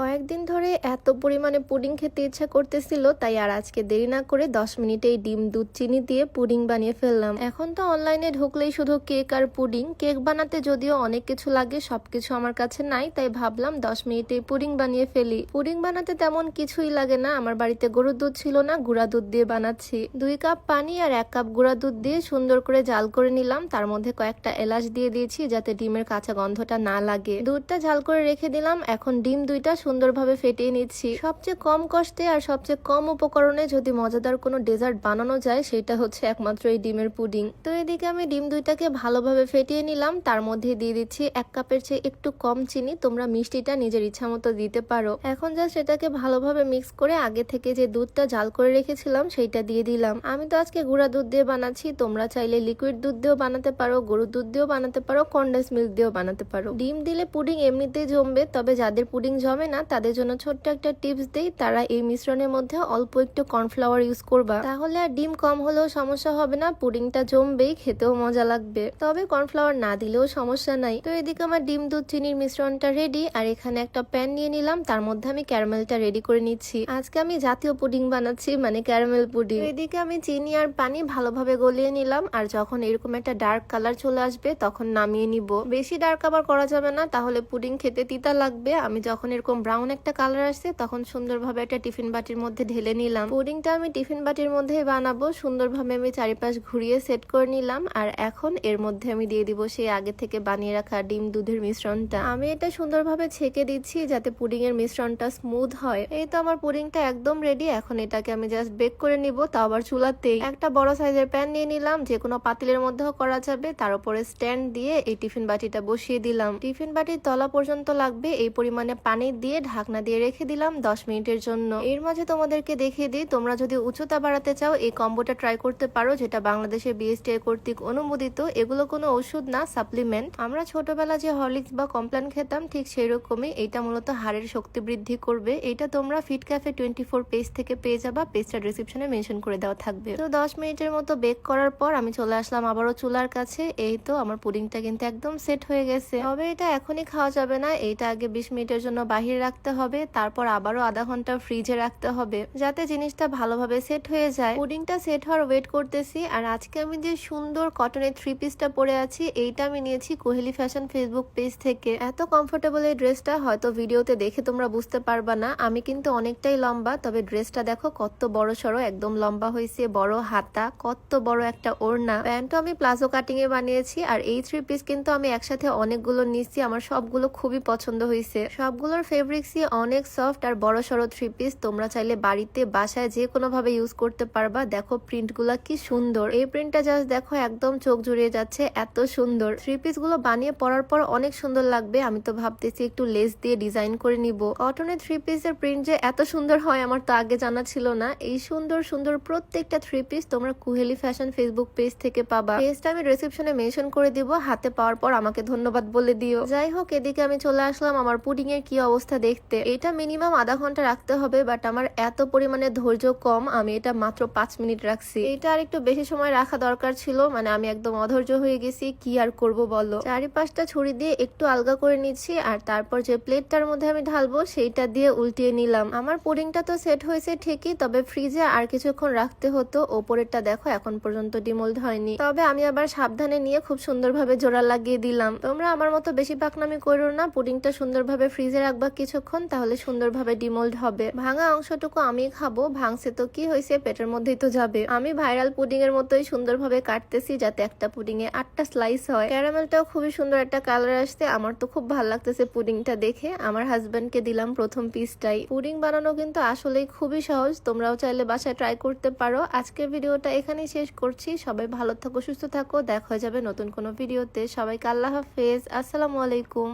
কয়েকদিন ধরে এত পরিমাণে পুডিং খেতে ইচ্ছা করতেছিল, তাই আর আজকে দেরি না করে দশ মিনিটেই ডিম, দুধ, চিনি দিয়ে পুডিং বানিয়ে ফেললাম। এখন তো অনলাইনে ঢুকলেই শুধু কেক আর পুডিং। কেক বানাতে যদিও অনেক কিছু লাগে, সবকিছু আমার কাছে নাই, তাই ভাবলাম দশ মিনিটেই পুডিং বানিয়ে ফেলি। পুডিং বানাতে তেমন কিছুই লাগে না, আমার বাড়িতে গরুর দুধ ছিল না, গুঁড়া দুধ দিয়ে বানাচ্ছি। দুই কাপ পানি আর এক কাপ গুঁড়া দুধ দিয়ে সুন্দর করে জাল করে নিলাম, তার মধ্যে কয়েকটা এলাচ দিয়ে দিয়েছি, যাতে ডিমের কাঁচা গন্ধটা না লাগে। দুধটা ঝাল করে রেখে দিলাম, এখন ডিম দুইটা সুন্দরভাবে ফেটিয়ে নিচ্ছি। সবচেয়ে কম কষ্টে আর সবচেয়ে কম উপকরণে যদি মজাদার কোনো ডেজার্ট বানানো যায়, সেটা হচ্ছে একমাত্র এই ডিমের পুডিং। তো এদিকে আমি ডিম দুইটাকে ভালোভাবে ফেটিয়ে নিলাম। তার মধ্যে দিয়ে দিচ্ছি এক কাপের চেয়ে একটু কম চিনি। তোমরা মিষ্টিটা নিজের ইচ্ছা মতো দিতে পারো। এখন যা সেটাকে ভালোভাবে মিক্স করে আগে থেকে যে দুধটা জাল করে রেখেছিলাম, সেইটা দিয়ে দিলাম। আমি তো আজকে গুঁড়া দুধ দিয়ে বানাচ্ছি। তোমরা চাইলে লিকুইড দুধ দিয়েও বানাতে পারো, গরুর দুধ দিয়েও বানাতে পারো, কন্ডেন্স মিল্ক দিয়েও বানাতে পারো। ডিম দিলে পুডিং এমনিতেই জমবে, তবে যাদের পুডিং জমে না তাদের জন্য ছোট্ট একটা টিপস দেই, তারা এই মিশ্রণের মধ্যে অল্প একটু কর্নফ্লাওয়ার ইউজ করবা। তাহলে আর ডিম কম হলেও সমস্যা হবে না, পুডিংটা জমবেই, খেতেও মজা লাগবে। তবে কর্নফ্লাওয়ার না দিলেও সমস্যা নাই। তো এদিকে আমার ডিম, দুধ, চিনির মিশ্রণটা রেডি আর এখানে একটা প্যান নিয়ে নিলাম, তার মধ্যে আমি ক্যারামেলটা রেডি করে নিচ্ছি। আজকে আমি জাতীয় পুডিং বানাচ্ছি মানে ক্যারামেল পুডিং। এদিকে আমি চিনি আর পানি ভালোভাবে গলিয়ে নিলাম, আর যখন এরকম একটা ডার্ক কালার চলে আসবে, তখন নামিয়ে নিব। বেশি ডার্ক আবার করা যাবে না, তাহলে পুডিং খেতে তিতা লাগবে। আমি যখন এরকম ব্রাউন একটা কালার আসছে, তখন সুন্দরভাবে একটা টিফিন বাটির মধ্যে ঢেলে নিলাম। পুডিংটা আমি টিফিন বাটির মধ্যে বানাবো, সুন্দরভাবে আমি চারিপাশ ঘুরিয়ে সেট করে নিলাম, আর এখন এর মধ্যে আমি দিয়ে দিব সেই আগে থেকে বানিয়ে রাখা ডিম দুধের মিশ্রণটা। আমি এটা সুন্দরভাবে ছেঁকে দিচ্ছি যাতে পুডিং এর মিশ্রণটা স্মুথ হয়। এই তো আমার পুডিংটা একদম রেডি এখন এটাকে আমি জাস্ট বেক করে নিব, তাও আবার চুলাতেই। একটা বড় সাইজের প্যান নিয়ে নিলাম, যে কোনো পাতিলের মধ্যেও করা যাবে, তার উপরে স্ট্যান্ড দিয়ে এই টিফিন বাটিটা বসিয়ে দিলাম। টিফিন বাটির তলা পর্যন্ত লাগবে, এই পরিমাণে পানি দিয়ে ঢাকনা দিয়ে রেখে দিলাম দশ মিনিটের জন্য। এর মাঝে তোমাদেরকে দেখিয়ে দিই, তোমরা যদি উচ্চতা বাড়াতে চাও, এই কম্বোটা ট্রাই করতে পারো, যেটা বাংলাদেশের বিএসটিআই কর্তৃক অনুমোদিত। এগুলো কোনো ওষুধ না সাপ্লিমেন্ট আমরা ছোটবেলা যে হরলিক্স বা কমপ্লান খেতাম, ঠিক সেই রকমই এটা মূলত হাড়ের শক্তি বৃদ্ধি করবে। এটা তোমরা fit cafe twenty four page থেকে পেয়ে যাবা পেজটা ডিসক্রিপশনে মেনশন করে দেওয়া থাকবে। তো দশ মিনিটের মতো বেক করার পর আমি চলে আসলাম আবারও চুলার কাছে। এই তো আমার পুডিংটা কিন্তু একদম সেট হয়ে গেছে। তবে এটা এখনই খাওয়া যাবে না এটা আগে বিশ মিনিটের জন্য বাহিরে রাখতে হবে, তারপর আবারও আধা ঘণ্টা ফ্রিজে রাখতে হবে, যাতে জিনিসটা ভালোভাবে সেট হয়ে যায়। পুডিংটা সেট হওয়ার ওয়েট করতেছি, আর আজকে আমি যে সুন্দর কটনের থ্রি পিসটা পরে আছি, এইটা আমি নিয়েছি কোহেলি ফ্যাশন ফেসবুক পেজ থেকে। এত কমফোর্টেবল এই ড্রেসটা হয়তো ভিডিওতে দেখে তোমরা বুঝতে পারবা না, আমি কিন্তু অনেকটাই লম্বা, তবে ড্রেসটা দেখো কত বড় সড়ো, একদম লম্বা হয়েছে, বড় হাতা, কত বড় একটা ওড়না। প্যান্টও আমি প্লাজো কাটিং এ বানিয়েছি, আর এই থ্রি পিস কিন্তু আমি একসাথে অনেকগুলো নিচ্ছি, আমার সবগুলো খুবই পছন্দ হয়েছে। সবগুলোর ফেব্রিক্সই অনেক সফট আর বড় সড়ো থ্রি পিস তোমরা চাইলে বাড়িতে, বাসায় যে কোনো ভাবে ইউজ করতে পারবা। দেখো প্রিন্টগুলা কি সুন্দর। এই প্রিন্টটা জাস্ট দেখো একদম চোখ জুড়িয়ে যাচ্ছে, এত সুন্দর। থ্রি পিসগুলো বানিয়ে পরার পর অনেক সুন্দর লাগবে। আমি তো ভাবতেছি একটু লেস দিয়ে ডিজাইন করে নিব। কটনের থ্রি পিসের প্রিন্ট যে এত সুন্দর হয় আমার তো আগে জানা ছিল না। এই সুন্দর সুন্দর প্রত্যেকটা থ্রি পিস তোমরা কুহেলি ফ্যাশন ফেসবুক পেজ থেকে পাবা। পেজটা আমি রিসেপশনে মেনশন করে দিব। হাতে পাওয়ার পর আমাকে ধন্যবাদ বলে দিও। যাই হোক, এদিকে আমি চলে আসলাম। আমার পুডিং এর কি অবস্থা দেখতে। এটা মিনিমাম আধা ঘণ্টা রাখতে হবে বাট আমার এত পরিমাণে ধৈর্য কম, আমি এটা মাত্র পাঁচ মিনিট রাখছি। এটা আর একটু বেশি সময় রাখা দরকার ছিল মানে আমি একদম অধৈর্য হয়ে গেছি, কি আর করব বলো? চারিপাশটা ছুরি দিয়ে একটু আলগা করে নিচ্ছি, আর তারপর যে প্লেটটার মধ্যে আমি ঢালবো, সেইটা দিয়ে উল্টিয়ে নিলাম। আমার পুডিংটা তো সেট হয়েছে ঠিকই, তবে ফ্রিজে আর কিছুক্ষণ রাখতে হতো। ওপরেরটা দেখো, এখন পর্যন্ত ডিমোল্ড হয়নি। তবে আমি আবার সাবধানে নিয়ে খুব সুন্দরভাবে জোড়া লাগিয়ে দিলাম। তোমরা আমার মতো বেশি পাকনামি করো না, পুডিংটা সুন্দরভাবে ফ্রিজে রাখবা কিছুক্ষণ, তাহলে সুন্দরভাবে ডিমোল্ড হবে। ভাঙা অংশটুকু আমি খাব, ভাঙছে তো কি হয়েছে পেটের মধ্যেই তো যাবে। আমি ভাইরাল পুডিং এর মতোই সুন্দরভাবে কাটতেছি যাতে একটা পুডিং এ আটটা স্লাইস হয়। ক্যারামেলটাও খুবই সুন্দর একটা কালার আসছে, আমার তো খুব ভালো লাগতেছে পুডিংটা দেখে। আমার হাজবেন্ডকে দিলাম প্রথম পিসটাই পুডিং বানানো কিন্তু আসলেই খুবই সহজ, তোমরাও চাইলে বাসায় ট্রাই করতে পারো। আজকের ভিডিওটা এখানেই শেষ করছি। সবাই ভালো থাকো, সুস্থ থাকো। দেখা যাবে নতুন কোনো ভিডিওতে। সবাইকে আল্লাহ হাফেজ। আসসালামু আলাইকুম।